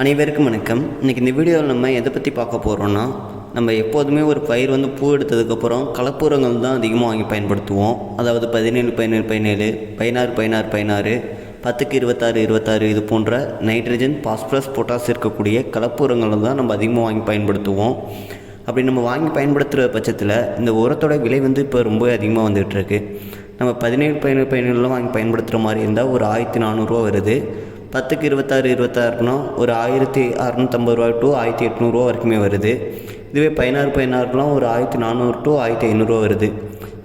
அனைவருக்கும் வணக்கம். இன்றைக்கி இந்த வீடியோவில் நம்ம எதை பற்றி பார்க்க போகிறோன்னா நம்ம எப்போதுமே ஒரு பயிர் வந்து பூ எடுத்ததுக்கப்புறம் கலப்புரங்கள் தான் அதிகமாக வாங்கி பயன்படுத்துவோம். அதாவது பதினேழு பதினேழு பதினேழு பதினாறு பதினாறு பதினாறு பத்துக்கு இருபத்தாறு இருபத்தாறு இது போன்ற நைட்ரஜன் பாஸ்பரஸ் பொட்டாஸ் இருக்கக்கூடிய கலப்புரங்களை தான் நம்ம அதிகமாக வாங்கி பயன்படுத்துவோம். அப்படி நம்ம வாங்கி பயன்படுத்துகிற பட்சத்தில் இந்த உரத்தோட விலை வந்து இப்போ ரொம்ப அதிகமாக வந்துகிட்ருக்கு நம்ம பதினேழு பதினேழு பதினேழுலாம் வாங்கி பயன்படுத்துகிற மாதிரி இருந்தால் ஒரு ஆயிரத்தி நானூறுரூவா வருது. பத்துக்கு இருபத்தாறு இருபத்தாறுனா ஒரு ஆயிரத்தி அறநூற்றம்பது ரூபா டு ஆயிரத்தி எட்நூறுரூவா வரைக்குமே வருது. இதுவே பதினாறு பதினாறுலாம் ஒரு ஆயிரத்தி நானூறு டு ஆயிரத்தி ஐநூறுரூவா வருது.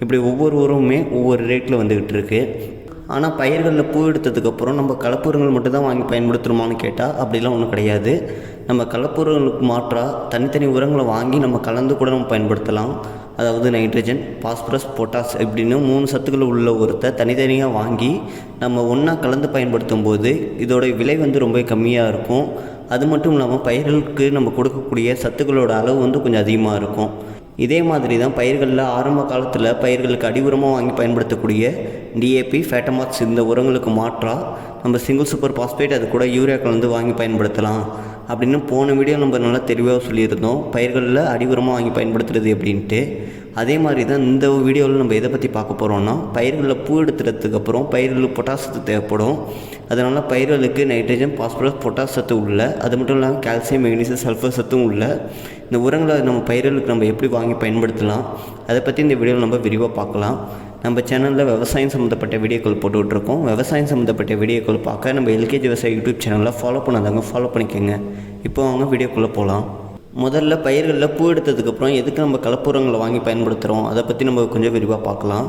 இப்படி ஒவ்வொரு ஊருமே ஒவ்வொரு ரேட்டில் வந்துக்கிட்டு இருக்கு. ஆனால் பயிர்களில் பூ எடுத்ததுக்கப்புறம் நம்ம கலப்புரங்கள் மட்டும் தான் வாங்கி பயன்படுத்துகிறோமான்னு கேட்டால் அப்படிலாம் ஒன்றும் கிடையாது. நம்ம கலப்புரங்களுக்கு மாற்றாக தனித்தனி உரங்களை வாங்கி நம்ம கலந்து கூட நம்ம பயன்படுத்தலாம். அதாவது நைட்ரஜன் பாஸ்பரஸ் பொட்டாஸ் இப்படின்னு மூணு சத்துக்கள் உள்ள உரத்தை தனித்தனியாக வாங்கி நம்ம ஒன்றா கலந்து பயன்படுத்தும் போது இதோட விலை வந்து ரொம்ப கம்மியாக இருக்கும். அது மட்டும் இல்லாமல் பயிர்களுக்கு நம்ம கொடுக்கக்கூடிய சத்துக்களோட அளவு வந்து கொஞ்சம் அதிகமாக இருக்கும். இதே மாதிரி தான் பயிர்களில் ஆரம்ப காலத்தில் பயிர்களுக்கு அடி உரமாக வாங்கி பயன்படுத்தக்கூடிய டிஏபி ஃபேட்டமாக்ஸ் இந்த உரங்களுக்கு மாற்றாக நம்ம சிங்கிள் சூப்பர் பாஸ்பேட் அது கூட யூரியா கலந்து வாங்கி பயன்படுத்தலாம். அப்படின்னு போன வீடியோ நம்ம நல்லா தெளிவாக சொல்லியிருந்தோம். பயிர்களில் அடி உரமாக வாங்கி பயன்படுத்துறது அப்படின்ட்டு அதே மாதிரி தான் இந்த வீடியோவில் நம்ம எதை பற்றி பார்க்க போகிறோம்னா பயிர்களில் பூ எடுத்துறதுக்கு அப்புறம் பயிர்களுக்கு பொட்டாசத்து தேவைப்படும். அதனால் பயிர்களுக்கு நைட்ரஜன் பாஸ்பரஸ் பொட்டாஸ் சத்து உள்ள அது மட்டும் இல்லாமல் கால்சியம் மெக்னீசியம் சல்ஃபர் சத்தும் உள்ள இந்த உரங்களை நம்ம பயிர்களுக்கு நம்ம எப்படி வாங்கி பயன்படுத்தலாம் அதை பற்றி இந்த வீடியோவில் நம்ம விரிவாக பார்க்கலாம். நம்ம சேனலில் விவசாயம் சம்மந்தப்பட்ட வீடியோக்கள் போட்டுட்ருக்கோம். விவசாயம் சம்மந்தப்பட்ட வீடியோக்கள் பார்க்க நம்ம எல்கேஜி விவசாய யூடியூப் சேனலில் ஃபாலோ பண்ணாதவங்க ஃபாலோ பண்ணிக்கோங்க. இப்போ அவங்க வீடியோக்குள்ளே போகலாம் முதல்ல பயிர்களில் பூ எடுத்ததுக்கப்புறம் எதுக்கு நம்ம கலப்புரங்களை வாங்கி பயன்படுத்துகிறோம் அதை பற்றி நம்ம கொஞ்சம் விரிவாக பார்க்கலாம்.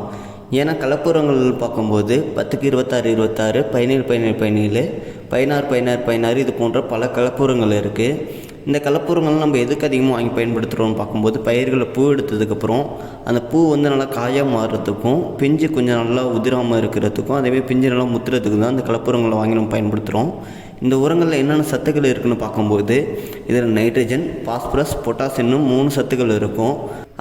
ஏன்னா கலப்புரங்கள் பார்க்கும்போது பத்துக்கு இருபத்தாறு இருபத்தாறு பதினேழு பதினேழு பதினேழு பதினாறு பதினாறு பதினாறு இது போன்ற பல கலப்புரங்கள் இருக்குது இந்த கலப்புரங்கள் நம்ம எதுக்கு அதிகமாக வாங்கி பயன்படுத்துகிறோம்னு பார்க்கும்போது பயிர்களை பூ எடுத்ததுக்கப்புறம் அந்த பூ வந்து நல்லா காயாக மாறுறதுக்கும் பிஞ்சு கொஞ்சம் நல்லா உதிராமல் இருக்கிறதுக்கும் அதேமாதிரி பிஞ்சு நல்லா முத்துறதுக்கு தான் அந்த கலப்புரங்களை வாங்கி நம்ம பயன்படுத்துகிறோம் இந்த உரங்களில் என்னென்ன சத்துக்கள் இருக்குன்னு பார்க்கும்போது இதில் நைட்ரஜன் பாஸ்பரஸ் பொட்டாஸ் இன்னும் மூணு சத்துக்கள் இருக்கும்.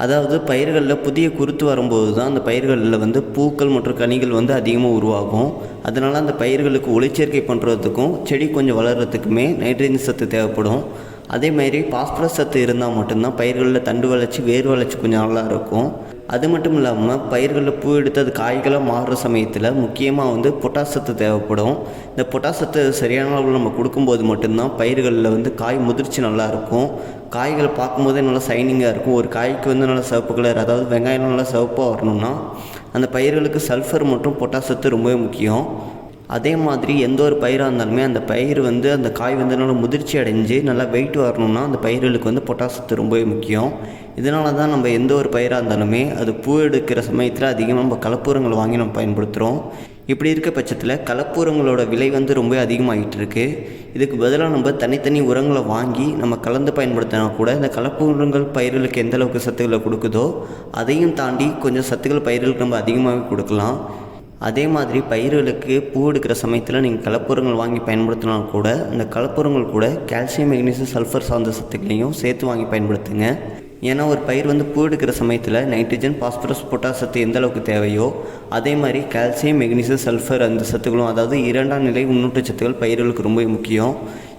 அதாவது பயிர்களில் புதிய குருத்து வரும்போது தான் அந்த பயிர்களில் வந்து பூக்கள் மற்றும் கனிகள் வந்து அதிகமாக உருவாகும். அதனால் அந்த பயிர்களுக்கு ஒளிச்சேர்க்கை பண்ணுறதுக்கும் செடி கொஞ்சம் வளர்கிறதுக்குமே நைட்ரஜன் சத்து தேவைப்படும். அதே மாதிரி பாஸ்பரஸ் சத்து இருந்தால் மட்டும்தான் பயிர்களில் தண்டு வளர்ச்சி வேர் வளர்ச்சி கொஞ்சம் நல்லா இருக்கும். அது மட்டும் இல்லாமல் பயிர்களில் பூ எடுத்து அது காய்களாக மாறுற சமயத்தில் முக்கியமாக வந்து பொட்டாசத்து தேவைப்படும். இந்த பொட்டாசத்தை சரியான அளவில் நம்ம கொடுக்கும்போது மட்டும்தான் பயிர்களில் வந்து காய் முதிர்ச்சி நல்லாயிருக்கும் காய்களை பார்க்கும்போதே நல்லா சைனிங்காக இருக்கும். ஒரு காய்க்கு வந்து நல்லா சிவப்பு கலர் அதாவது வெங்காயம் நல்லா சிவப்பாக வரணும்னா அந்த பயிர்களுக்கு சல்ஃபர் மற்றும் பொட்டாசத்து ரொம்பவே முக்கியம். அதே மாதிரி எந்த ஒரு பயிராக இருந்தாலுமே அந்த பயிர் வந்து அந்த காய் வந்து நல்லா முதிர்ச்சி அடைஞ்சு நல்லா வெயிட் வரணும்னா அந்த பயிர்களுக்கு வந்து பொட்டாசத்து ரொம்பவே முக்கியம். இதனால தான் நம்ம எந்த ஒரு பயிராக இருந்தாலுமே அது பூ எடுக்கிற சமயத்தில் அதிகமாக நம்ம கலப்புரங்களை வாங்கி நம்ம பயன்படுத்துகிறோம் இப்படி இருக்க பட்சத்தில் கலப்புரங்களோட விலை வந்து ரொம்ப அதிகமாகிட்டு இருக்குது இதுக்கு பதிலாக நம்ம தனித்தனி உரங்களை வாங்கி நம்ம கலந்து பயன்படுத்தினா கூட இந்த கலப்பூரங்கள் பயிர்களுக்கு எந்த அளவுக்கு சத்துக்களை கொடுக்குதோ அதையும் தாண்டி கொஞ்சம் சத்துக்கள் பயிர்களுக்கு நம்ம அதிகமாகவே கொடுக்கலாம். அதே மாதிரி பயிர்களுக்கு பூ எடுக்கிற சமயத்தில் நீங்கள் கலப்புரங்கள் வாங்கி பயன்படுத்தினாலும் கூட இந்த கலப்புரங்கள் கூட கால்சியம் மெக்னீசியம் சல்ஃபர் சார்ந்த சத்துக்களையும் சேர்த்து வாங்கி பயன்படுத்துங்க. ஏன்னா ஒரு பயிர் வந்து பூ எடுக்கிற சமயத்தில் நைட்ரஜன் பாஸ்பரஸ் பொட்டாஸ் சத்து எந்த அளவுக்கு தேவையோ அதே மாதிரி கால்சியம் மெக்னீசியம் சல்ஃபர் அந்த சத்துக்களும் அதாவது இரண்டாம் நிலை உன்னூட்ட சத்துக்கள் பயிர்களுக்கு ரொம்ப முக்கியம்.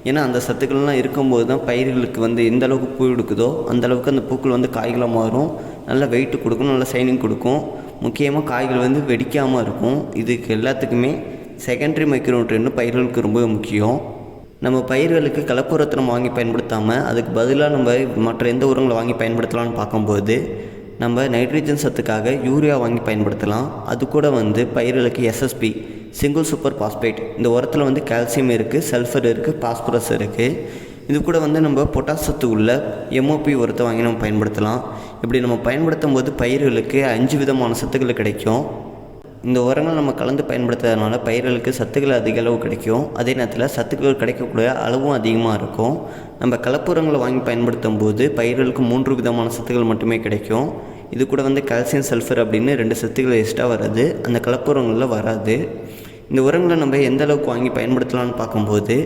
ஏன்னா அந்த சத்துக்கள்லாம் இருக்கும்போது தான் பயிர்களுக்கு வந்து எந்த அளவுக்கு பூ எடுக்குதோ அந்த அளவுக்கு அந்த பூக்கள் வந்து காய்களாக மாறும். நல்ல வெயிட் கொடுக்கும் நல்ல சைனிங் கொடுக்கும். முக்கியமாக காய்கள் வந்து வெடிக்காமல் இருக்கும். இதுக்கு எல்லாத்துக்குமே செகண்டரி மைக்ரோட்ரென்னு பயிர்களுக்கு ரொம்ப முக்கியம். நம்ம பயிர்களுக்கு கலப்புரத்தை நம்ம வாங்கி பயன்படுத்தாமல் அதுக்கு பதிலாக நம்ம மற்ற எந்த உரங்களை வாங்கி பயன்படுத்தலாம்னு பார்க்கும்போது நம்ம நைட்ரஜன் சத்துக்காக யூரியா வாங்கி பயன்படுத்தலாம். அது கூட வந்து பயிர்களுக்கு எஸ்எஸ்பி சிங்கிள் சூப்பர் பாஸ்பேட் இந்த உரத்தில் வந்து கால்சியம் இருக்குது சல்ஃபர் இருக்குது பாஸ்பரஸ் இருக்குது இது கூட வந்து நம்ம பொட்டாஸ் சத்து உள்ள எம்ஓபி உரத்தை வாங்கி நம்ம பயன்படுத்தலாம். இப்படி நம்ம பயன்படுத்தும் போது பயிர்களுக்கு அஞ்சு விதமான சத்துக்கள் கிடைக்கும். இந்த உரங்கள் நம்ம கலந்து பயன்படுத்துறதுனால பயிர்களுக்கு சத்துக்கள் அதிக அளவு கிடைக்கும். அதே நேரத்தில் சத்துக்கள் கிடைக்கக்கூடிய அளவும் அதிகமாக இருக்கும். நம்ம கலப்புரங்களை வாங்கி பயன்படுத்தும் போது பயிர்களுக்கு மூன்று விதமான சத்துக்கள் மட்டுமே கிடைக்கும். இது கூட வந்து கால்சியம் சல்ஃபர் அப்படின்னு ரெண்டு சத்துக்கள் எக்ஸ்ட்ரா வராது அந்த கலப்புரங்களில் வராது. இந்த உரங்களை நம்ம எந்த அளவுக்கு வாங்கி பயன்படுத்தலாம்னு பார்க்கும்போது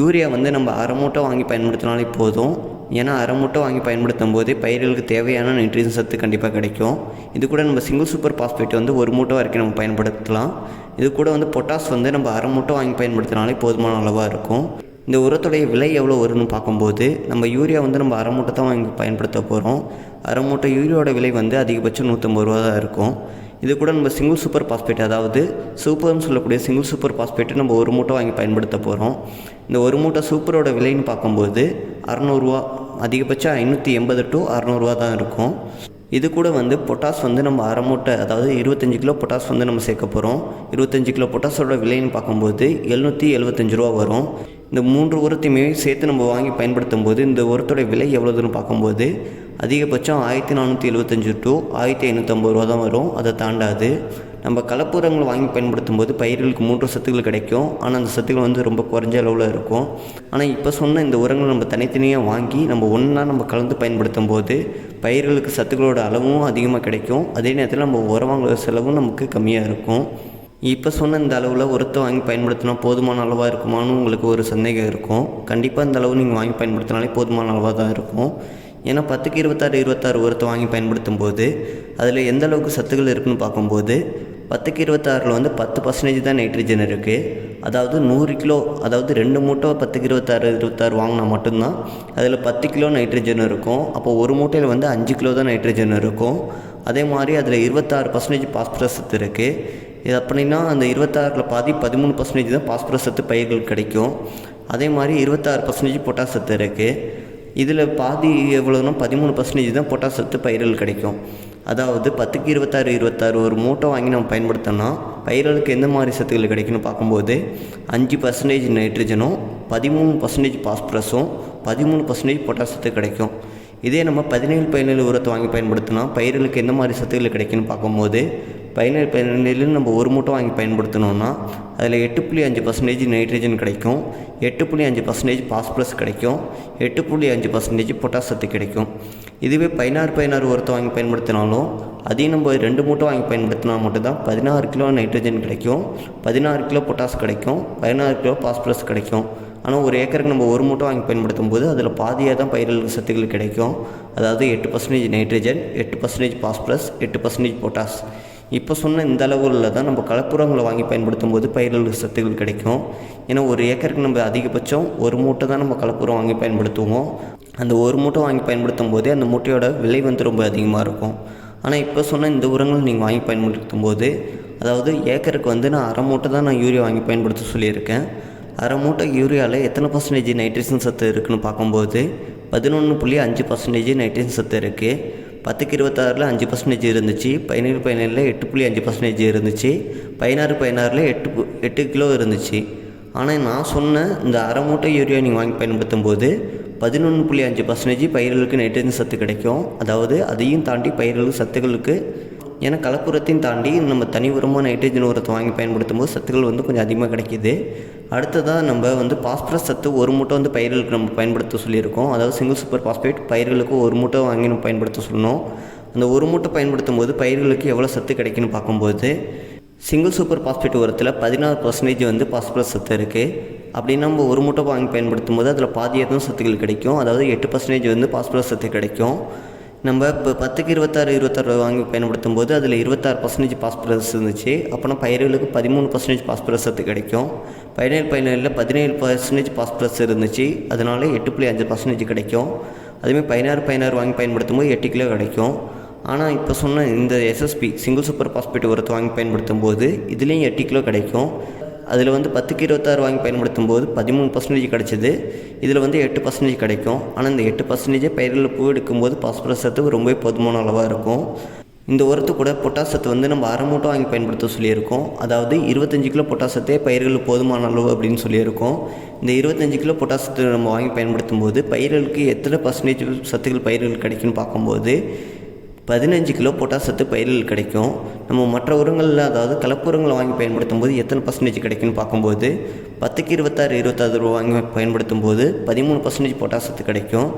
யூரியா வந்து நம்ம அரை மூட்டை வாங்கி பயன்படுத்தினாலே போதும். ஏன்னா அரை மூட்டை வாங்கி பயன்படுத்தும் போதே பயிர்களுக்கு தேவையான நியூட்ரிஷன் சத்து கண்டிப்பாக கிடைக்கும். இது கூட நம்ம சிங்கிள் சூப்பர் பாஸ்பேட் வந்து ஒரு மூட்டை வரைக்கும் நம்ம பயன்படுத்தலாம். இது கூட வந்து பொட்டாஸ் வந்து நம்ம அரை மூட்டை வாங்கி பயன்படுத்தினாலே போதுமான அளவாக இருக்கும். இந்த உரத்துடைய விலை எவ்வளோ வரும்னு பார்க்கும்போது நம்ம யூரியா வந்து நம்ம அரை மூட்டை தான் வாங்கி பயன்படுத்த போகிறோம் அரை மூட்டை யூரியாவோட விலை வந்து அதிகபட்சம் நூற்றம்பது ரூபா தான் இருக்கும். இது கூட நம்ம சிங்கிள் சூப்பர் பாஸ்பேட் அதாவது சூப்பர்னு சொல்லக்கூடிய சிங்கிள் சூப்பர் பாஸ்பேட்டு நம்ம ஒரு மூட்டை வாங்கி பயன்படுத்த போகிறோம் இந்த ஒரு மூட்டை சூப்பரோட விலைன்னு பார்க்கும்போது அறநூறுவா அதிகபட்சம் ஐநூற்றி எண்பது டு அறநூறுவா தான் இருக்கும். இது கூட வந்து பொட்டாஸ் வந்து நம்ம அரை மூட்டை அதாவது இருபத்தஞ்சி கிலோ பொட்டாஸ் வந்து நம்ம சேர்க்க போகிறோம் இருபத்தஞ்சி கிலோ பொட்டாஸோட விலைன்னு பார்க்கும்போது எழுநூற்றி எழுபத்தஞ்சு ரூபா வரும். இந்த மூன்று உரத்தையுமே சேர்த்து நம்ம வாங்கி பயன்படுத்தும் போது இந்த உரத்தோட விலை எவ்வளோதுன்னு பார்க்கும்போது அதிகபட்சம் ஆயிரத்தி நானூற்றி எழுபத்தஞ்சு டு ஆயிரத்தி ஐநூற்றம்பது ரூபா தான் வரும். அதை தாண்டாது. நம்ம கலப்புரங்களை வாங்கி பயன்படுத்தும் போது பயிர்களுக்கு மூன்று சத்துக்கள் கிடைக்கும். ஆனால் அந்த சத்துக்கள் வந்து ரொம்ப குறைஞ்ச அளவில் இருக்கும். ஆனால் இப்போ சொன்ன இந்த உரங்களை நம்ம தனித்தனியாக வாங்கி நம்ம ஒன்றா நம்ம கலந்து பயன்படுத்தும் போது பயிர்களுக்கு சத்துக்களோட அளவும் அதிகமாக கிடைக்கும். அதே நேரத்தில் நம்ம உரம் வாங்குற செலவும் நமக்கு கம்மியாக இருக்கும். இப்போ சொன்ன இந்த அளவில் உரத்தை வாங்கி பயன்படுத்தினா போதுமான அளவாக இருக்குமான்னு உங்களுக்கு ஒரு சந்தேகம் இருக்கும். கண்டிப்பாக இந்த அளவு நீங்கள் வாங்கி பயன்படுத்தினாலே போதுமான அளவாக தான் இருக்கும். ஏன்னா பத்துக்கு இருபத்தாறு இருபத்தாறு உரத்தை வாங்கி பயன்படுத்தும் போது அதில் எந்த அளவுக்கு சத்துக்கள் இருக்குன்னு பார்க்கும்போது பத்துக்கு இருபத்தாறில் வந்து பத்து பர்சன்டேஜ் தான் நைட்ரஜன் இருக்குது அதாவது நூறு கிலோ அதாவது ரெண்டு மூட்டை பத்துக்கு இருபத்தாறு இருபத்தாறு வாங்கினா மட்டும்தான் அதில் பத்து கிலோ நைட்ரஜன் இருக்கும். அப்போ ஒரு மூட்டையில் வந்து அஞ்சு கிலோ தான் நைட்ரஜன் இருக்கும். அதே மாதிரி அதில் இருபத்தாறு பர்சன்டேஜ் பாஸ்பரஸ் சத்து இருக்குது இது அப்படின்னா அந்த இருபத்தாறில் பாதி பதிமூணு பர்சன்டேஜ் தான் பாஸ்பரஸ் சத்து பயிர்கள் கிடைக்கும். அதே மாதிரி இருபத்தாறு பர்சன்டேஜ் பொட்டாசத்து இருக்குது இதில் பாதி எவ்வளோனா பதிமூணு பர்சன்டேஜ் தான் பொட்டாஸ் சத்து பயிர்கள் கிடைக்கும். அதாவது பத்துக்கு இருபத்தாறு இருபத்தாறு ஒரு மூட்டை வாங்கி நம்ம பயன்படுத்தோம்னா பயிர்களுக்கு எந்த மாதிரி சத்துக்கள் கிடைக்குன்னு பார்க்கும்போது அஞ்சு பர்சன்டேஜ் நைட்ரஜனும் பதிமூணு பர்சன்டேஜ் பாஸ்பரஸும் பதிமூணு பர்சன்டேஜ் பொட்டாஸ் சத்து கிடைக்கும். இதே நம்ம பதினேழு பதினேழு உரத்தை வாங்கி பயன்படுத்தினா பயிர்களுக்கு எந்த மாதிரி சத்துக்கள் கிடைக்குன்னு பார்க்கும்போது பதினேழு பதினேழு நம்ம ஒரு மூட்டை வாங்கி பயன்படுத்தினோம்னா அதில் எட்டு புள்ளி அஞ்சு பர்சன்டேஜ் நைட்ரஜன் கிடைக்கும். எட்டு புள்ளி அஞ்சு பர்சன்டேஜ் பாஸ்பரஸ் கிடைக்கும். எட்டு புள்ளி அஞ்சு பர்சன்டேஜ் பொட்டாஸ் சத்து கிடைக்கும். இதுவே பதினாறு பதினாறு உரத்தை வாங்கி பயன்படுத்தினாலும் அதையும் நம்ம ரெண்டு மூட்டை வாங்கி பயன்படுத்தினா மட்டும்தான் பதினாறு கிலோ நைட்ரஜன் கிடைக்கும். பதினாறு கிலோ பொட்டாஸ் கிடைக்கும். பதினாறு கிலோ பாஸ்பரஸ் கிடைக்கும். ஆனால் ஒரு ஏக்கருக்கு நம்ம ஒரு மூட்டை வாங்கி பயன்படுத்தும் போது அதில் பாதியாக தான் பயிர்களுக்கு சத்துக்கள் கிடைக்கும். அதாவது எட்டு பர்சன்டேஜ் நைட்ரஜன் எட்டு பர்சன்டேஜ் பாஸ்பரஸ் எட்டு பர்சன்டேஜ் பொட்டாஸ் இப்போ சொன்ன இந்த அளவுகளில் தான் நம்ம கலப்புரங்களை வாங்கி பயன்படுத்தும் போது பயிர்களுக்கு சத்துக்கள் கிடைக்கும். ஏன்னா ஒரு ஏக்கருக்கு நம்ம அதிகபட்சம் ஒரு மூட்டை தான் நம்ம கலப்புரம் வாங்கி பயன்படுத்துவோம். அந்த ஒரு மூட்டை வாங்கி பயன்படுத்தும் போதே அந்த மூட்டையோட விலை வந்து ரொம்ப அதிகமாக இருக்கும். ஆனால் இப்போ சொன்ன இந்த உரங்கள் நீங்கள் வாங்கி பயன்படுத்தும் போது அதாவது ஏக்கருக்கு வந்து நான் அரை மூட்டை தான் நான் யூரியா வாங்கி பயன்படுத்த சொல்லியிருக்கேன். அரை மூட்டை யூரியாவில் எத்தனை பர்சன்டேஜ் நைட்ரஜன் சத்து இருக்குன்னு பார்க்கும்போது பதினொன்று புள்ளி அஞ்சு பர்சன்டேஜ் நைட்ரஜன் சத்து இருக்குது பத்துக்கு இருபத்தாறில் அஞ்சு பர்சன்டேஜ் இருந்துச்சு. பதினேழு பதினேழில் எட்டு புள்ளி அஞ்சு பர்சன்டேஜ் இருந்துச்சு. பதினாறு பதினாறில் எட்டு பு- எட்டு கிலோ இருந்துச்சு. ஆனால் நான் சொன்ன இந்த அரை மூட்டை யூரியா நீங்கள் வாங்கி பயன்படுத்தும் போது பதினொன்று புள்ளி அஞ்சு பர்சன்டேஜ் பயிர்களுக்கு நைட்ரஜன் சத்து கிடைக்கும். அதாவது அதையும் தாண்டி பயிர்களுக்கு சத்துக்களுக்கு ஏன்னா கலப்புரத்தையும் தாண்டி நம்ம தனி உரமாக நைட்ரஜன் உரத்தை வாங்கி பயன்படுத்தும் போது சத்துக்கள் வந்து கொஞ்சம் அதிகமாக கிடைக்கிது. அடுத்ததாக நம்ம வந்து பாஸ்பரஸ் சத்து ஒரு மூட்டை வந்து பயிர்களுக்கு நம்ம பயன்படுத்த சொல்லியிருக்கோம். அதாவது சிங்கிள் சூப்பர் பாஸ்பேட் பயிர்களுக்கு ஒரு மூட்டை வாங்கி நம்ம பயன்படுத்த சொல்லணும் அந்த ஒரு மூட்டை பயன்படுத்தும் போது பயிர்களுக்கு எவ்வளோ சத்து கிடைக்குன்னு பார்க்கும்போது சிங்கிள் சூப்பர் பாஸ்பேட் உரத்தில் பதினாறு பர்சன்டேஜ் வந்து பாஸ்பரஸ் சத்து இருக்குது அப்படின்னா நம்ம ஒரு மூட்டை வாங்கி பயன்படுத்தும் போது அதில் பாதியாக தான் சத்துக்கள் கிடைக்கும். அதாவது எட்டு பர்சன்டேஜ் வந்து பாஸ்பரஸ் சத்து கிடைக்கும். நம்ம இப்போ பத்துக்கு இருபத்தாறு இருபத்தாறு வாங்கி பயன்படுத்தும் போது அதில் இருபத்தாறு பர்சன்டேஜ் பாஸ்பரஸ் இருந்துச்சு. அப்போனா பயிர்களுக்கு பதிமூணு பர்சன்டேஜ் பாஸ்பரஸ் அது கிடைக்கும். பதினேழு பதினேழில் பதினேழு பர்சன்டேஜ் பாஸ்பரஸ் இருந்துச்சு. அதனால எட்டு புள்ளி அஞ்சு பர்சன்டேஜ் கிடைக்கும். அதுமாதிரி பதினாறு பதினாறு வாங்கி பயன்படுத்தும் போது எட்டு கிலோ கிடைக்கும். ஆனால் இப்போ சொன்ன இந்த எஸ்எஸ்பி சிங்கிள் சூப்பர் பாஸ்பேட் உரத்தை வாங்கி பயன்படுத்தும் போது இதுலேயும் எட்டு கிலோ கிடைக்கும். அதில் வந்து பத்துக்கு இருபத்தாறு வாங்கி பயன்படுத்தும் போது பதிமூணு பர்சன்டேஜ் கிடச்சிது. இதில் வந்து எட்டு பர்சன்டேஜ் கிடைக்கும். ஆனால் இந்த எட்டு பர்சன்டேஜே பயிர்களில் பூ எடுக்கும்போது பாஸ்பரஸ் சத்து ரொம்பவே போதுமான அளவாக இருக்கும். இந்த உரத்து கூட பொட்டாசத்தை வந்து நம்ம அரை மூட்டை வாங்கி பயன்படுத்த சொல்லியிருக்கோம். அதாவது இருபத்தஞ்சு கிலோ பொட்டாசத்தே பயிர்கள் போதுமான அளவு அப்படின்னு சொல்லியிருக்கோம். இந்த இருபத்தஞ்சு கிலோ பொட்டாசத்தை நம்ம வாங்கி பயன்படுத்தும் போது பயிர்களுக்கு எத்தனை பர்சன்டேஜ் சத்துக்கள் பயிர்கள் கிடைக்குன்னு பார்க்கும்போது பதினஞ்சு கிலோ போட்டால் சத்து பயிர்கள் கிடைக்கும். நம்ம மற்ற உரங்களில் அதாவது கலப்பு உரங்களை வாங்கி பயன்படுத்தும் போது எத்தனை பர்சன்டேஜ் கிடைக்குன்னு பார்க்கும்போது பத்துக்கு இருபத்தாறு இருபத்தாறு ரூபா வாங்கி பயன்படுத்தும் போது பதிமூணு பர்சன்டேஜ் போட்டால் சத்து கிடைக்கும்.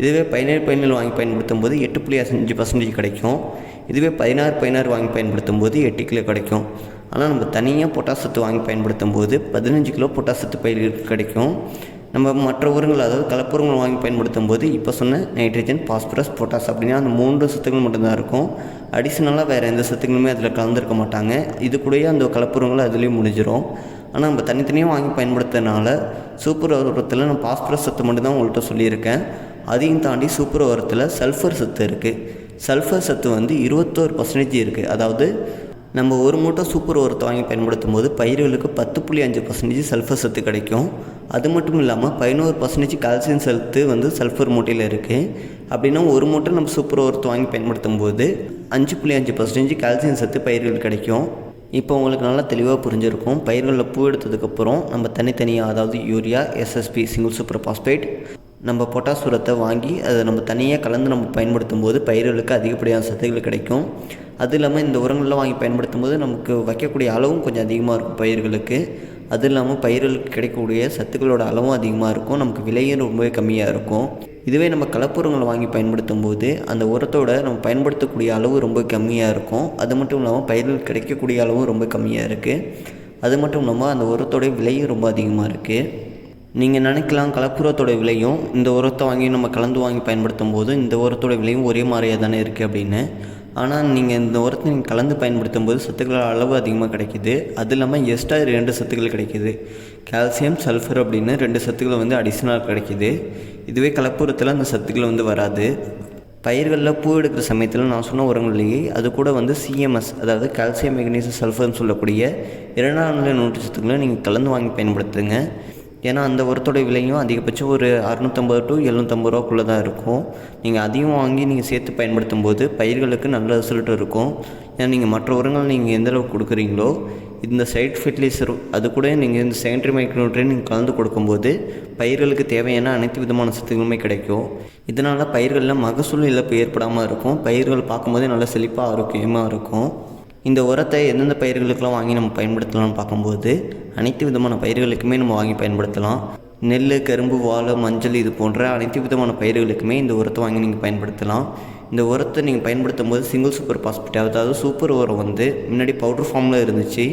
இதுவே பதினேழு பதினேழு வாங்கி பயன்படுத்தும் போது எட்டு புள்ளி அஞ்சு பர்சன்டேஜ் கிடைக்கும். இதுவே பதினாறு பதினாறு வாங்கி பயன்படுத்தும் போது எட்டு கிலோ கிடைக்கும். ஆனால் நம்ம தனியாக பொட்டாசத்து வாங்கி பயன்படுத்தும் போது பதினஞ்சு கிலோ பொட்டாசத்து பயிர்களுக்கு கிடைக்கும். நம்ம மற்ற உரங்கள் அதாவது கலப்புரங்கள் வாங்கி பயன்படுத்தும் போது இப்போ சொன்ன நைட்ரஜன் பாஸ்பரஸ் பொட்டாஸ் அப்படின்னா அந்த மூன்று சத்துக்கள் மட்டும்தான் இருக்கும். அடிஷ்னலாக வேறு எந்த சத்துக்களுமே அதில் கலந்துருக்க மாட்டாங்க. இது கூடயே அந்த கலப்புரங்கள் அதுலேயும் முடிஞ்சிடும் ஆனால் நம்ம தனித்தனியாக வாங்கி பயன்படுத்துறதுனால சூப்பர் உரத்தில் நான் பாஸ்பரஸ் சத்து மட்டும்தான் உங்கள்கிட்ட சொல்லியிருக்கேன். அதையும் தாண்டி சூப்பர் உரத்தில் சல்ஃபர் சத்து இருக்குது சல்ஃபர் சத்து வந்து இருபத்தோரு பர்சன்டேஜ் இருக்குது அதாவது நம்ம ஒரு மூட்டை சூப்பர் உரத்தை வாங்கி பயன்படுத்தும் போது பயிர்களுக்கு பத்து புள்ளி அஞ்சு பர்சன்டேஜ் சல்ஃபர் சத்து கிடைக்கும். அது மட்டும் இல்லாமல் பதினோரு பர்சன்டேஜ் கால்சியம் சத்து வந்து சல்ஃபர் மூட்டையில் இருக்குது அப்படின்னா ஒரு மூட்டை நம்ம சூப்பர் உரத்தை வாங்கி பயன்படுத்தும் போது அஞ்சு புள்ளி அஞ்சு பர்சன்டேஜ் கால்சியம் சத்து பயிர்கள் கிடைக்கும். இப்போ உங்களுக்கு நல்லா தெளிவாக புரிஞ்சிருக்கும். பயிர்களில் பூ எடுத்ததுக்கப்புறம் நம்ம தனித்தனியாக அதாவது urea SSP single super phosphate நம்ம பொட்டாஸ் உரத்தை வாங்கி அதை நம்ம தனியாக கலந்து நம்ம பயன்படுத்தும் போது பயிர்களுக்கு அதிகப்படியான சத்துக்கள் கிடைக்கும். அது இல்லாமல் இந்த உரங்கள்லாம் வாங்கி பயன்படுத்தும் போது நமக்கு வைக்கக்கூடிய அளவும் கொஞ்சம் அதிகமாக இருக்கும் பயிர்களுக்கு. அது இல்லாமல் பயிர்களுக்கு கிடைக்கக்கூடிய சத்துக்களோட அளவும் அதிகமாக இருக்கும். நமக்கு விலையும் ரொம்பவே கம்மியாக இருக்கும். இதுவே நம்ம கலப்புரங்களை வாங்கி பயன்படுத்தும் போது அந்த உரத்தோட நம்ம பயன்படுத்தக்கூடிய அளவு ரொம்ப கம்மியாக இருக்கும். அது மட்டும் இல்லாமல் பயிர்களுக்கு கிடைக்கக்கூடிய அளவும் ரொம்ப கம்மியாக இருக்குது அது மட்டும் இல்லாமல் அந்த உரத்தோட விலையும் ரொம்ப அதிகமாக இருக்குது நீங்கள் நினைக்கலாம் கலப்புரத்தோட விலையும் இந்த உரத்தை வாங்கி நம்ம கலந்து வாங்கி பயன்படுத்தும் போது இந்த உரத்தோட விலையும் ஒரே மாதிரியாக தானே இருக்குது அப்படின்னு. ஆனால் நீங்கள் இந்த உரத்தை நீங்கள் கலந்து பயன்படுத்தும் போது சத்துக்களோட அளவு அதிகமாக கிடைக்கிது. அது இல்லாமல் எக்ஸ்ட்ரா ரெண்டு சத்துக்கள் கிடைக்கிது. கால்சியம் சல்ஃபர் அப்படின்னு ரெண்டு சத்துக்கள் வந்து அடிஷ்னலாக கிடைக்கிது. இதுவே கலப்புரத்தில் அந்த சத்துக்கள் வந்து வராது. பயிர்களில் பூ எடுக்கிற சமயத்தில் நான் சொன்ன உரங்கள்லேயே அது கூட வந்து சிஎம்எஸ் அதாவது கால்சியம் மெக்னீசியம் சல்ஃபர்னு சொல்லக்கூடிய இரண்டாம் நிலை நூற்றுச்சத்துக்களை நீங்கள் கலந்து வாங்கி பயன்படுத்துங்க. ஏன்னா அந்த உரத்தோட விலையும் அதிகபட்சம் ஒரு அறுநூற்றம்பது டு எழுநூற்றம்பது ரூபாக்குள்ளே தான் இருக்கும். நீங்கள் அதையும் வாங்கி நீங்கள் சேர்த்து பயன்படுத்தும் போது பயிர்களுக்கு நல்ல ரிசல்ட் இருக்கும். ஏன்னா நீங்கள் மற்ற உரங்கள் நீங்கள் எந்த அளவுக்கு கொடுக்குறீங்களோ இந்த சைட் ஃபெர்டிலைசர் அது கூட நீங்கள் இந்த செகண்டரி மைக்ரோட்ரேன் நீங்கள் கலந்து கொடுக்கும்போது பயிர்களுக்கு தேவையான அனைத்து விதமான சத்துக்களுமே கிடைக்கும். இதனால் பயிர்களில் மகசூல் இழப்பு ஏற்படாமல் இருக்கும். பயிர்கள் பார்க்கும்போதே நல்லா செழிப்பாக ஆரோக்கியமாக இருக்கும். இந்த உரத்தை எந்தெந்த பயிர்களுக்கெல்லாம் வாங்கி நம்ம பயன்படுத்தலாம்னு பார்க்கும்போது அனைத்து விதமான பயிர்களுக்குமே நம்ம வாங்கி பயன்படுத்தலாம். நெல் கரும்பு வாழை மஞ்சள் இது போன்ற அனைத்து விதமான பயிர்களுக்குமே இந்த உரத்தை வாங்கி நீங்கள் பயன்படுத்தலாம். இந்த உரத்தை நீங்கள் பயன்படுத்தும் போது சிங்கிள் சூப்பர் பாஸ்பேட் அதாவது சூப்பர் உரம் வந்து முன்னாடி பவுடர் ஃபார்மில் இருந்துச்சு.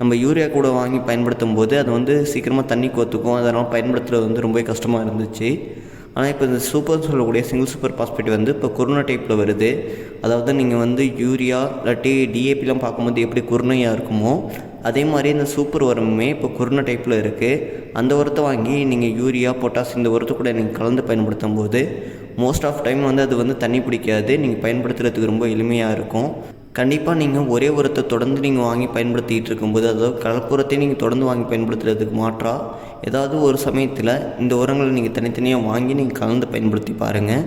நம்ம யூரியா கூட வாங்கி பயன்படுத்தும் போது அது வந்து சீக்கிரமாக தண்ணி கோத்துக்கும். அதனால் பயன்படுத்துகிறது வந்து ரொம்ப கஷ்டமாக இருந்துச்சு. ஆனால் இப்போ இந்த சூப்பர் சொல்லக்கூடிய சிங்கிள் சூப்பர் பாஸ்பேட் வந்து இப்போ குருணை டைப்பில் வருது. அதாவது நீங்கள் வந்து யூரியா இல்லாட்டி டிஏபிலாம் பார்க்கும்போது எப்படி குருணையாக இருக்குமோ அதே மாதிரி இந்த சூப்பர் உரமுமே இப்போ குருணை டைப்பில் இருக்குது அந்த உரத்தை வாங்கி நீங்கள் யூரியா பொட்டாஸ் இந்த உரத்தை கூட நீங்கள் கலந்து பயன்படுத்தும் போது மோஸ்ட் ஆஃப் டைம் வந்து அது வந்து தண்ணி பிடிக்காது. நீங்கள் பயன்படுத்துகிறதுக்கு ரொம்ப எளிமையாக இருக்கும். கண்டிப்பாக நீங்கள் ஒரே உரத்தை தொடர்ந்து நீங்கள் வாங்கி பயன்படுத்திகிட்டு இருக்கும்போது அதாவது கலப்புரத்தை நீங்கள் தொடர்ந்து வாங்கி பயன்படுத்துறதுக்கு மாற்றாக ஏதாவது ஒரு சமயத்தில் இந்த உரங்களை நீங்கள் தனித்தனியாக வாங்கி நீங்கள் கலந்து பயன்படுத்தி பாருங்கள்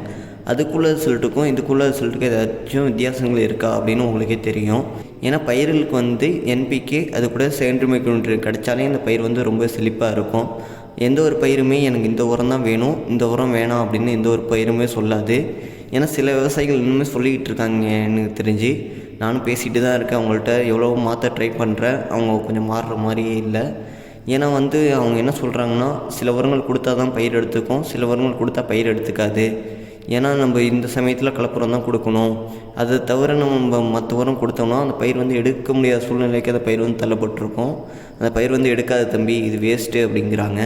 அதுக்குள்ள சொல்லிட்டுக்கும் இதுக்குள்ள சொல்லிட்டுக்கும் ஏதாச்சும் வித்தியாசங்கள் இருக்கா அப்படின்னு உங்களுக்கே தெரியும். ஏன்னா பயிர்களுக்கு வந்து என்பிகே அது கூட செகண்டரி மைக்ரோனியூட்ரியன் கிடைச்சாலே இந்த பயிர் வந்து ரொம்ப செழிப்பாக இருக்கும். எந்த ஒரு பயிருமே எனக்கு இந்த உரம் தான் வேணும் இந்த உரம் வேணாம் அப்படின்னு எந்த ஒரு பயிருமே சொல்லாது. ஏன்னா சில விவசாயிகள் இன்னுமே சொல்லிக்கிட்டு இருக்காங்க எனக்கு தெரிஞ்சு. நானும் பேசிகிட்டு தான் இருக்கேன் அவங்கள்ட்ட எவ்வளோ மாற்ற ட்ரை பண்ணுறேன் அவங்க கொஞ்சம் மாறுற மாதிரியே இல்லை. ஏன்னா வந்து அவங்க என்ன சொல்கிறாங்கன்னா சில உரங்கள் கொடுத்தா தான் பயிர் எடுத்துக்கும் சில உரங்கள் கொடுத்தா பயிர் எடுத்துக்காது. ஏன்னா நம்ம இந்த சமயத்தில் கலப்புரம் தான் கொடுக்கணும். அதை தவிர நம்ம மற்ற உரம் கொடுத்தோம்னா அந்த பயிர் வந்து எடுக்க முடியாத சூழ்நிலைக்கு அந்த பயிர் வந்து தள்ளப்பட்டிருக்கும். அந்த பயிர் வந்து எடுக்காத தம்பி இது வேஸ்ட்டு அப்படிங்கிறாங்க.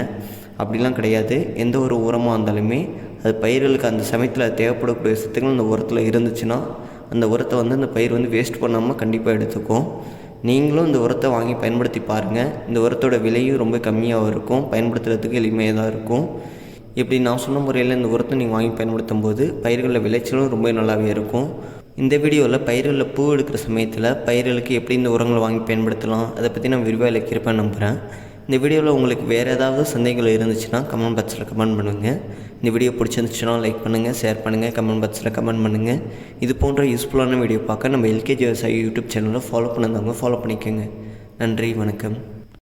அப்படிலாம் கிடையாது. எந்த ஒரு உரமாக இருந்தாலுமே அது பயிர்களுக்கு அந்த சமயத்தில் தேவைப்படக்கூடிய சத்துக்கள் அந்த உரத்தில் இருந்துச்சுன்னா அந்த உரத்தை வந்து அந்த பயிர் வந்து வேஸ்ட் பண்ணாமல் கண்டிப்பாக எடுத்துக்கும். நீங்களும் இந்த உரத்தை வாங்கி பயன்படுத்தி பாருங்கள் இந்த உரத்தோட விலையும் ரொம்ப கம்மியாக இருக்கும். பயன்படுத்துகிறதுக்கு எளிமையாக தான் இருக்கும். இப்படி நான் சொன்ன முறையில் இந்த உரத்தை நீங்கள் வாங்கி பயன்படுத்தும் போது பயிர்களில் விளைச்சலும் ரொம்ப நல்லாவே இருக்கும். இந்த வீடியோவில் பயிர்களில் பூ எடுக்கிற சமயத்தில் பயிர்களுக்கு எப்படி இந்த உரங்களை வாங்கி பயன்படுத்தலாம் அதை பற்றி நான் விரிவாக இலக்கியிருப்பேன் நம்புகிறேன் இந்த வீடியோவில் உங்களுக்கு வேறு ஏதாவது சந்தேகங்கள் இருந்துச்சுன்னா கமெண்ட் பாக்ஸில் கமெண்ட் பண்ணுங்கள் இந்த வீடியோ பிடிச்சிருந்துச்சுன்னா லைக் பண்ணுங்கள் ஷேர் பண்ணுங்கள் கமெண்ட் பாக்ஸில் கமெண்ட் பண்ணுங்கள் இது போன்ற யூஸ்ஃபுல்லான வீடியோ பார்க்க நம்ம எல்கேஜி விவசாயி யூடியூப் சேனலை ஃபாலோ பண்ணுறவங்க ஃபாலோ பண்ணிக்கோங்க. நன்றி வணக்கம்.